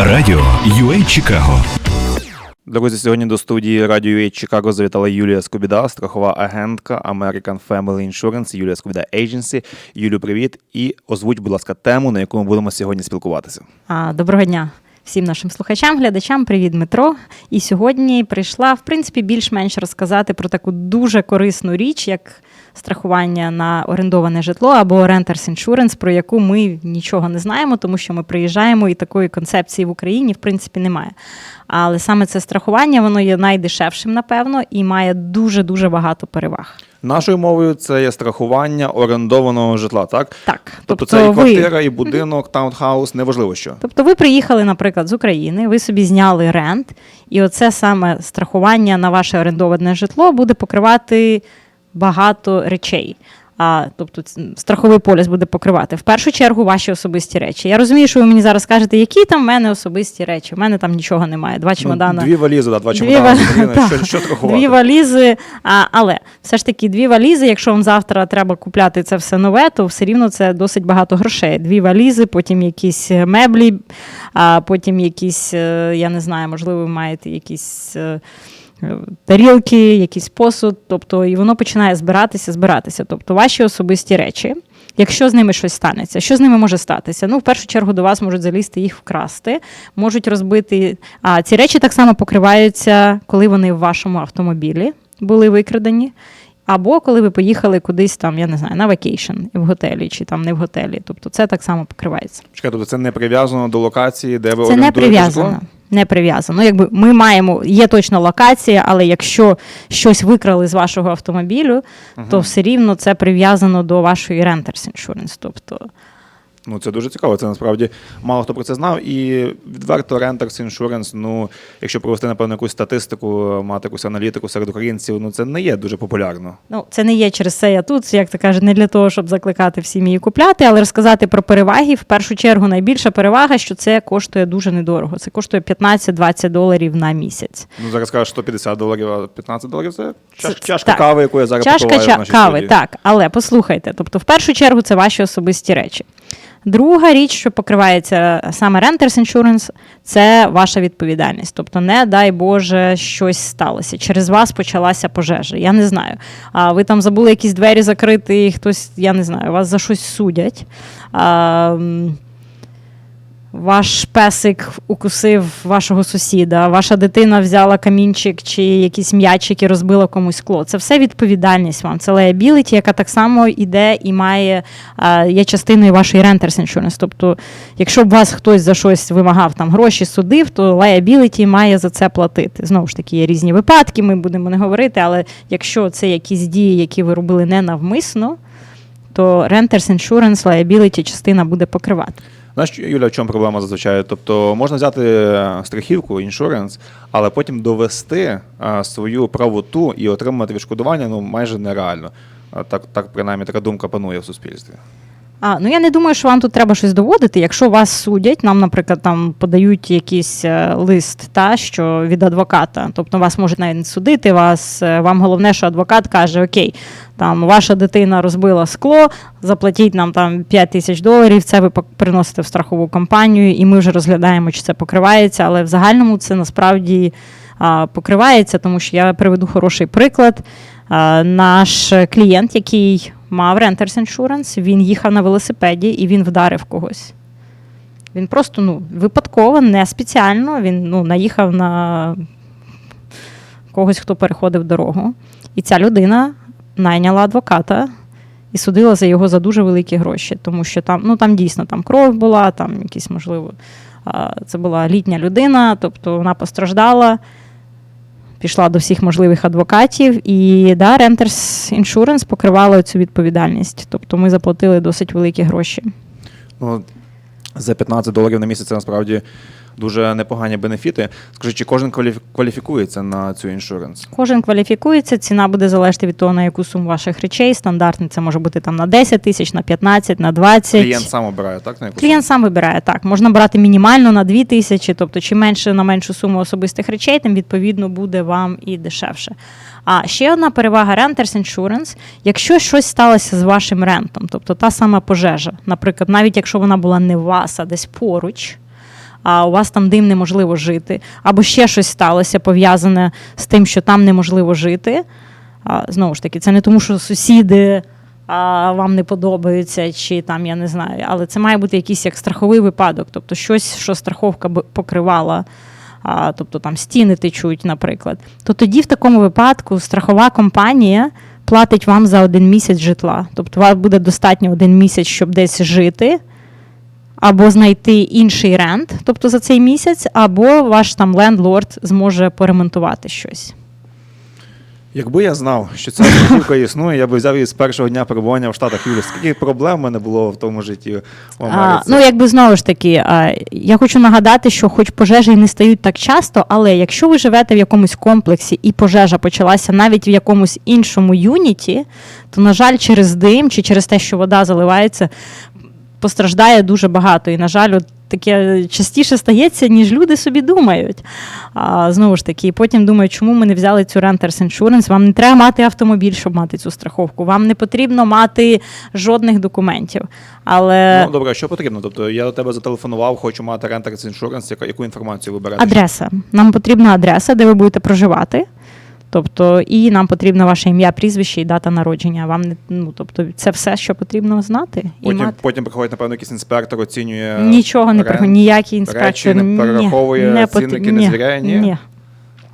Радіо UA Чикаго. Друзі, сьогодні до студії Радіо UA Чикаго завітала Юлія Скобіда, страхова агентка American Family Insurance, Юлія Скобіда Agency. Юлю, привіт. І озвуть, будь ласка, тему, на яку ми будемо сьогодні спілкуватися. А, Доброго дня всім нашим слухачам, глядачам. Привіт, Дмитро. І сьогодні прийшла, в принципі, більш-менш розказати про таку дуже корисну річ, як страхування на орендоване житло або Renters Insurance, про яку ми нічого не знаємо, тому що ми приїжджаємо і такої концепції в Україні, в принципі, немає. Але саме це страхування, воно є найдешевшим, напевно, і має дуже-дуже багато переваг. Нашою мовою це є страхування орендованого житла, так? Так, Тобто, це і квартира, і будинок, таунхаус, неважливо що. Тобто ви приїхали, наприклад, з України, ви собі зняли рент, і оце саме страхування на ваше орендоване житло буде покривати багато речей. А, тобто страховий поліс буде покривати в першу чергу ваші особисті речі. Я розумію, що ви мені зараз кажете, які там в мене особисті речі. У мене там нічого немає. Два чемодана. Ну, дві валізи, да, два Дві чемодани. ва- що, що страхувати? Дві валізи, а, але все ж таки дві валізи, якщо вам завтра треба купляти це все нове, то все рівно це досить багато грошей. Дві валізи, потім якісь е, меблі, а потім якісь, е, я не знаю, можливо, ви маєте якісь. Е, Тарілки, якийсь посуд, тобто і воно починає збиратися, збиратися. Тобто ваші особисті речі, якщо з ними щось станеться, що з ними може статися? Ну, в першу чергу до вас можуть залізти їх вкрасти, можуть розбити. А ці речі так само покриваються, коли вони в вашому автомобілі були викрадені. Або коли ви поїхали кудись там, я не знаю, на вакейшн в готелі чи там не в готелі. Тобто це так само покривається. Чекай, тобто це не прив'язано до локації, де ви Це не прив'язано. Не прив'язано. Ну, якби ми маємо, є точно локація, але якщо щось викрали з вашого автомобілю, то все рівно це прив'язано до вашої Renters Insurance. Тобто, Ну, це дуже цікаво. Це насправді мало хто про це знав. І відверто Renters Insurance, ну, якщо провести, напевно, якусь статистику, мати якусь аналітику серед українців, ну це не є дуже популярно. ну, це не є через це я тут, як то кажуть, не для того, щоб закликати всі її купляти, але розказати про переваги. В першу чергу, найбільша перевага, що це коштує дуже недорого. Це коштує 15-20 доларів на місяць. Ну, зараз кажеш 150 доларів, а 15 доларів це чаш, чашка так. кави, яку я зараз Чашка ча- в нашій кави, студії. так. Але послухайте, тобто, в першу чергу, це ваші особисті речі. Друга річ, що покривається саме Renters Insurance, це ваша відповідальність. Тобто, не дай Боже, щось сталося. Через вас почалася пожежа. Я не знаю. А ви там забули якісь двері закрити, і хтось, я не знаю, вас за щось судять. А, ваш песик укусив вашого сусіда, ваша дитина взяла камінчик чи якісь м'ячик і розбила комусь скло. Це все відповідальність вам. Це liability, яка так само йде і має а, є частиною вашої renters insurance. Тобто, якщо б вас хтось за щось вимагав там гроші, судив, то liability має за це платити. Знову ж таки, є різні випадки, ми будемо не говорити, але якщо це якісь дії, які ви робили ненавмисно, то renters insurance liability частина буде покривати. Знаєш, Юля, в чому проблема зазвичай? Тобто можна взяти е, страхівку, іншуренс, але потім довести е, свою правоту і отримати відшкодування ну, майже нереально. Так, так, принаймні, така думка панує в суспільстві. А, ну я не думаю, що вам тут треба щось доводити. Якщо вас судять, нам, наприклад, там подають якийсь е, лист, та що від адвоката, тобто вас можуть навіть судити. Вас е, вам головне, що адвокат каже: Окей, там ваша дитина розбила скло, заплатіть нам там 5 тисяч доларів. Це ви приносите в страхову компанію, і ми вже розглядаємо, чи це покривається. Але в загальному це насправді а, покривається, тому що я приведу хороший приклад. А, Наш клієнт, який мав Renters Insurance, він їхав на велосипеді і він вдарив когось. Він просто ну, випадково, не спеціально, він ну, наїхав на когось, хто переходив дорогу. І ця людина найняла адвоката і судила за його за дуже великі гроші, тому що там, ну, там дійсно там кров була, там якісь, можливо, це була літня людина, тобто вона постраждала пішла до всіх можливих адвокатів, і да, Renters Insurance покривала цю відповідальність. Тобто ми заплатили досить великі гроші. Ну, за 15 доларів на місяць це насправді дуже непогані бенефіти. Скажи, чи кожен кваліф- кваліфікується на цю іншуренс? Кожен кваліфікується, ціна буде залежати від того, на яку суму ваших речей. Стандартний це може бути там на 10 тисяч, на 15, на 20. Клієнт сам обирає, так? На яку Клієнт сам вибирає так. Можна брати мінімально на 2 тисячі, тобто чим менше на меншу суму особистих речей, тим відповідно буде вам і дешевше. А ще одна перевага Renters Insurance, якщо щось сталося з вашим рентом, тобто та сама пожежа, наприклад, навіть якщо вона була не у вас, а десь поруч. а у вас там дим неможливо жити, або ще щось сталося пов'язане з тим, що там неможливо жити. А, знову ж таки, це не тому, що сусіди а, вам не подобаються, чи там я не знаю, але це має бути якийсь як страховий випадок, тобто щось, що страховка б покривала. А, тобто там стіни течуть, наприклад, то тоді в такому випадку страхова компанія платить вам за один місяць житла. Тобто, вам буде достатньо один місяць, щоб десь жити, або знайти інший рент, тобто за цей місяць, або ваш там лендлорд зможе поремонтувати щось. Якби я знав, що ця страхівка існує, я би взяв її з першого дня перебування в Штатах. Юлі, скільки проблем в мене було в тому житті в А, ну, якби знову ж таки, а, я хочу нагадати, що хоч пожежі й не стають так часто, але якщо ви живете в якомусь комплексі і пожежа почалася навіть в якомусь іншому юніті, то, на жаль, через дим чи через те, що вода заливається, постраждає дуже багато. І, на жаль, от таке частіше стається, ніж люди собі думають. А, знову ж таки, і потім думають, чому ми не взяли цю Renters Insurance. Вам не треба мати автомобіль, щоб мати цю страховку. Вам не потрібно мати жодних документів. Але Ну, добре, що потрібно? Тобто я до тебе зателефонував, хочу мати Renters Insurance, яку інформацію ви берете? адреса. Нам потрібна адреса, де ви будете проживати. Тобто, і нам потрібно ваше ім'я, прізвище і дата народження. Вам не ну, тобто, це все, що потрібно знати. І Потім, мати. потім приходить, напевно, якийсь інспектор, оцінює. Нічого не приходить, ніякий інспектор. речі, не ні, перераховує, не цінники не звіряє, ні? ні.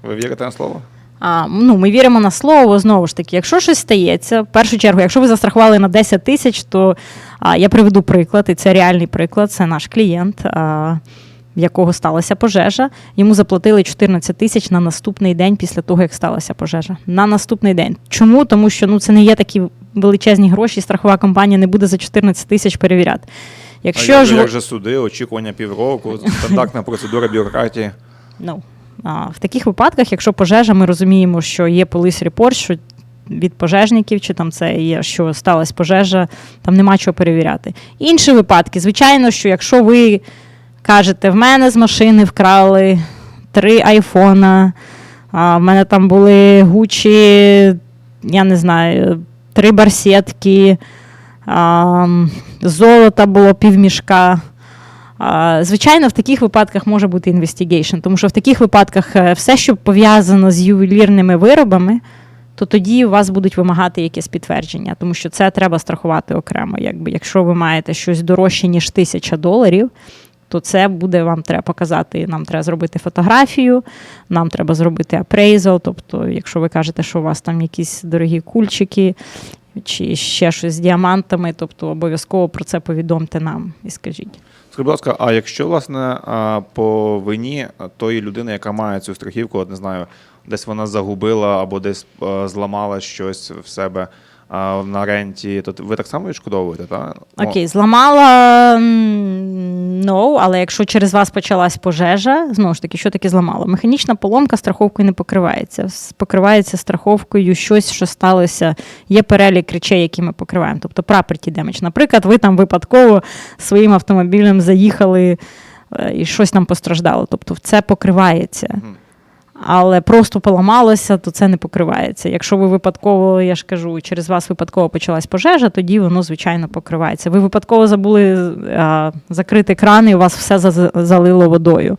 Ви вірите на слово? А, ну, ми віримо на слово, знову ж таки, якщо щось стається, в першу чергу, якщо ви застрахували на 10 тисяч, то а, я приведу приклад, і це реальний приклад, це наш клієнт, а, в якого сталася пожежа. Йому заплатили 14 тисяч на наступний день після того, як сталася пожежа. На наступний день. Чому? Тому що ну, це не є такі величезні гроші, страхова компанія не буде за 14 тисяч перевіряти. Якщо а ж як же суди, очікування півроку, стандартна процедура бюрократії. Ну, а, в таких випадках, якщо пожежа, ми розуміємо, що є поліс репорт, що від пожежників, чи там це є, що сталася пожежа, там нема чого перевіряти. Інші випадки, звичайно, що якщо ви кажете, в мене з машини вкрали три айфона, а, в мене там були гучі, я не знаю, три барсетки, а, золота було півмішка. Звичайно, в таких випадках може бути інвестигейшн, тому що в таких випадках е, все, що пов'язано з ювелірними виробами, то тоді у вас будуть вимагати якесь підтвердження, тому що це треба страхувати окремо. Якби, якщо ви маєте щось дорожче, ніж тисяча доларів, то це буде вам треба показати. Нам треба зробити фотографію, нам треба зробити апрейзал. Тобто, якщо ви кажете, що у вас там якісь дорогі кульчики чи ще щось з діамантами, тобто обов'язково про це повідомте нам і скажіть. Скажіть, будь ласка, а якщо власне по вині тої людини, яка має цю страхівку, от не знаю, десь вона загубила або десь зламала щось в себе а, на ренті, то ви так само відшкодовуєте, так? Окей, зламала no, але якщо через вас почалась пожежа, знову ж таки, що таке зламала? Механічна поломка страховкою не покривається. Покривається страховкою щось, що сталося. Є перелік речей, які ми покриваємо. Тобто property damage. Наприклад, ви там випадково своїм автомобілем заїхали е, і щось там постраждало. Тобто це покривається. Мгм. Але просто поламалося, то це не покривається. Якщо ви випадково, я ж кажу, через вас випадково почалась пожежа, тоді воно, звичайно, покривається. Ви випадково забули а, закрити кран, і у вас все залило водою.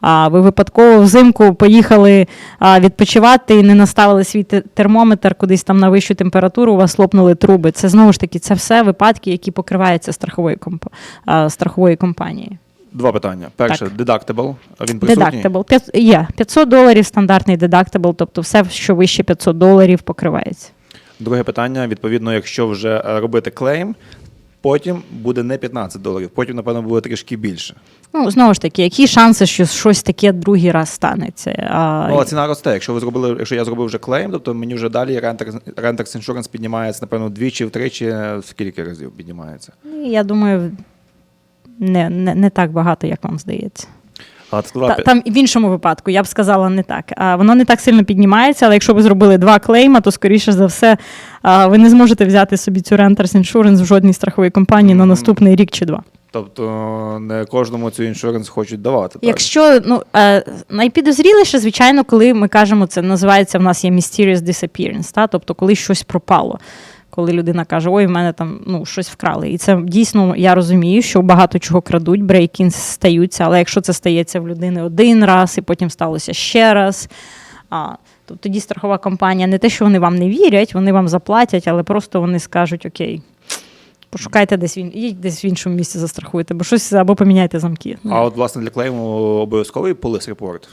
А ви випадково взимку поїхали а, відпочивати і не наставили свій термометр кудись там на вищу температуру, у вас лопнули труби. Це знову ж таки це все випадки, які покриваються страховою, комп... а, страховою компанією. Два питання. Перше, Так. deductible. Він присутній? П'ят- Є 500 доларів стандартний deductible, тобто все, що вище 500 доларів, покривається. Друге питання: відповідно, якщо вже е, робити клейм, потім буде не 15 доларів, потім, напевно, буде трішки більше. Ну, знову ж таки, які шанси, що щось таке другий раз станеться? А, Ну, а ціна росте. Якщо ви зробили, якщо я зробив вже клейм, тобто мені вже далі Renters Renters Insurance піднімається, напевно, вдвічі, втричі, е, скільки разів піднімається. Я думаю, не, не, не так багато, як вам здається. А сказала, Та, там в іншому випадку, я б сказала, не так. А, воно не так сильно піднімається, але якщо ви зробили два клейма, то скоріше за все а, ви не зможете взяти собі цю Renters Insurance в жодній страховій компанії на наступний рік чи два. Тобто не кожному цю іншуренс хочуть давати. Так? Якщо ну е, найпідозріліше, звичайно, коли ми кажемо, це називається в нас є mysterious disappearance, та? тобто коли щось пропало. Коли людина каже, ой, в мене там ну, щось вкрали. І це дійсно я розумію, що багато чого крадуть, брейкінс стаються, але якщо це стається в людини один раз і потім сталося ще раз. А, то тоді страхова компанія не те, що вони вам не вірять, вони вам заплатять, але просто вони скажуть: Окей, пошукайте десь він, їдь десь в іншому місці застрахуйте, бо щось або поміняйте замки. А от, власне, для клейму обов'язковий полис репорт?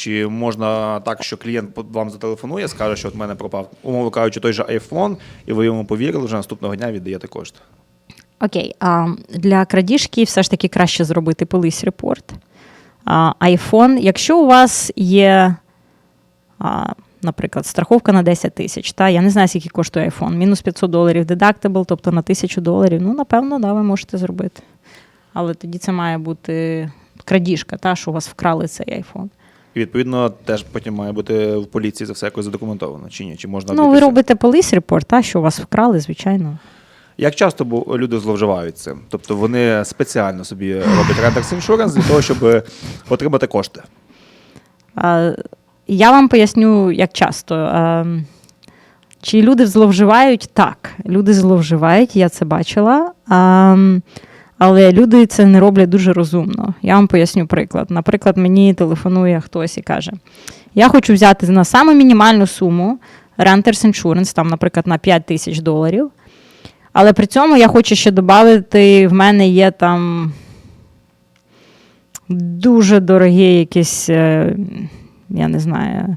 Чи можна так, що клієнт вам зателефонує, скаже, що от мене пропав, умовно кажучи, той же iPhone, і ви йому повірили, вже наступного дня віддаєте кошти. Окей, а для крадіжки все ж таки краще зробити полис репорт. А, iPhone, якщо у вас є, наприклад, страховка на 10 тисяч, та я не знаю, скільки коштує iPhone, мінус 500 доларів deductible, тобто на 1000 доларів, ну, напевно, да, ви можете зробити. Але тоді це має бути крадіжка, та, що у вас вкрали цей iPhone. І відповідно теж потім має бути в поліції за все якось задокументовано. Чи ні? Чи можна Ну, ви обійтися? робите полис репорт, та, що вас вкрали, звичайно. Як часто бу- люди зловживають цим? Тобто вони спеціально собі роблять Rentex Insurance для того, щоб отримати кошти. А, Я вам поясню, як часто. А, Чи люди зловживають? Так, люди зловживають, я це бачила. А, Але люди це не роблять дуже розумно. Я вам поясню приклад. Наприклад, мені телефонує хтось і каже: Я хочу взяти на саму мінімальну суму Renters Insurance, там, наприклад, на 5 тисяч доларів. Але при цьому я хочу ще додати, в мене є там дуже дорогі якісь, е, я не знаю.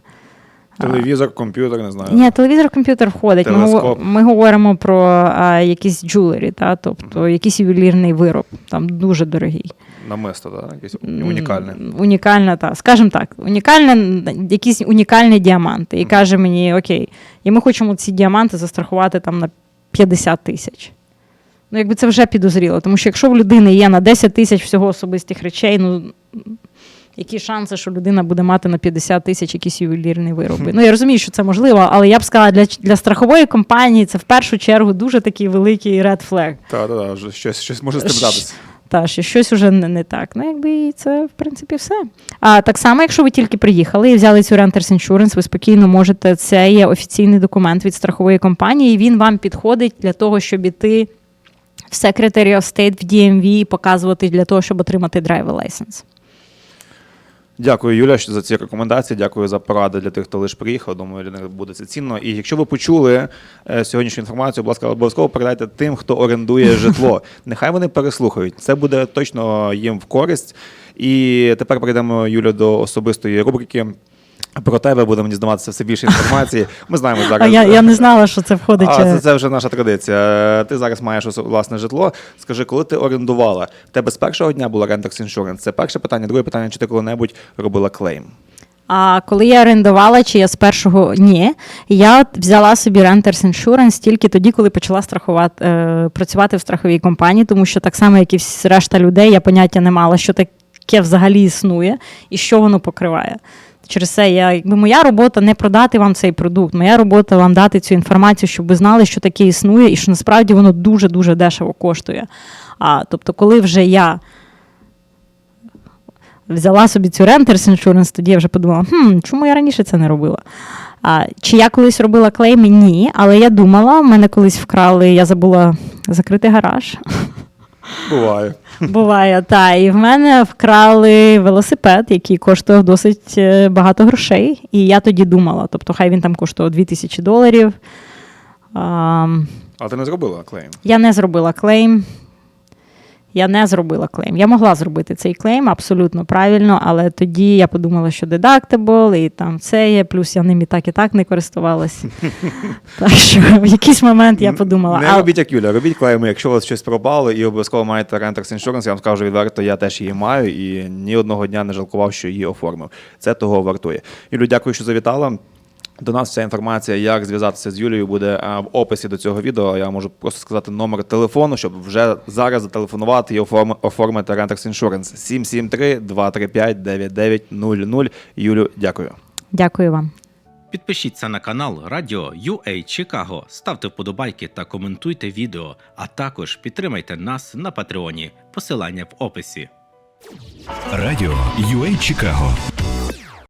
Телевізор, комп'ютер, не знаю. Ні, телевізор, комп'ютер входить. Ми, Телескоп. ми говоримо про а, якісь джулері, та, тобто якийсь ювелірний вироб, там дуже дорогий. Намисто, так? Якесь М, унікальне. Так. Скажімо так, унікальне, якісь унікальні діаманти. І каже мені, окей, і ми хочемо ці діаманти застрахувати там на 50 тисяч. Ну, якби це вже підозріло, тому що якщо в людини є на 10 тисяч всього особистих речей, ну які шанси, що людина буде мати на 50 тисяч якісь ювелірні вироби? Ну, я розумію, що це можливо, але я б сказала, для, для страхової компанії це в першу чергу дуже такий великий red flag. Так, так, так, вже щось, щось може з тим. Та, що щось уже не, не так. Ну, якби і це, в принципі, все. А так само, якщо ви тільки приїхали і взяли цю Renters Insurance, ви спокійно можете, це є офіційний документ від страхової компанії, і він вам підходить для того, щоб іти в Secretary of State в DMV і показувати для того, щоб отримати driver license. Дякую, Юля, за ці рекомендації. Дякую за поради для тих, хто лише приїхав. Думаю, для них буде це цінно. І якщо ви почули е, сьогоднішню інформацію, будь ласка, обов'язково передайте тим, хто орендує житло. Нехай вони переслухають. Це буде точно їм в користь. І тепер перейдемо, Юля, до особистої рубрики. Про тебе будемо дізнаватися все більше інформації. Ми знаємо А зараз. я, я не знала, що це входить. А, е, це, це вже наша традиція. Е, Ти зараз маєш власне житло. Скажи, коли ти орендувала, в тебе з першого дня була Rentex Insurance? Це перше питання. Друге питання, чи ти коли-небудь робила клейм? А коли я орендувала, чи я з першого ні, я взяла собі Renters Insurance тільки тоді, коли почала страхувати, е, працювати в страховій компанії, тому що так само, як і всі решта людей, я поняття не мала, що таке взагалі існує і що воно покриває. Через це я, якби моя робота не продати вам цей продукт, моя робота вам дати цю інформацію, щоб ви знали, що таке існує, і що насправді воно дуже-дуже дешево коштує. А, тобто, коли вже я взяла собі цю Renters Insurance, тоді я вже подумала, хм, чому я раніше це не робила? А, чи я колись робила клейми? Ні, але я думала, в мене колись вкрали, я забула закрити гараж. Буває. Буває, так. І в мене вкрали велосипед, який коштував досить е, багато грошей. І я тоді думала, тобто, хай він там коштував 2000 доларів. А, А ти не зробила клейм? я не зробила клейм. Я не зробила клейм. Я могла зробити цей клейм абсолютно правильно, але тоді я подумала, що deductible, і там це є, плюс я ним і так і так не користувалася. Так що в якийсь момент я подумала. Не робіть як Юля, робіть клейми, якщо у вас щось пропало і обов'язково маєте Rentex Insurance, я вам скажу відверто, я теж її маю і ні одного дня не жалкував, що її оформив. Це того вартує. Юлю, дякую, що завітала. До нас вся інформація, як зв'язатися з Юлією, буде в описі до цього відео. Я можу просто сказати номер телефону, щоб вже зараз зателефонувати і оформи- оформити Rentex Insurance 773 235 9900. Юлю, дякую. Дякую вам. Підпишіться на канал Радіо UA Чикаго, ставте вподобайки та коментуйте відео, а також підтримайте нас на Патреоні. Посилання в описі. Радіо UA Чикаго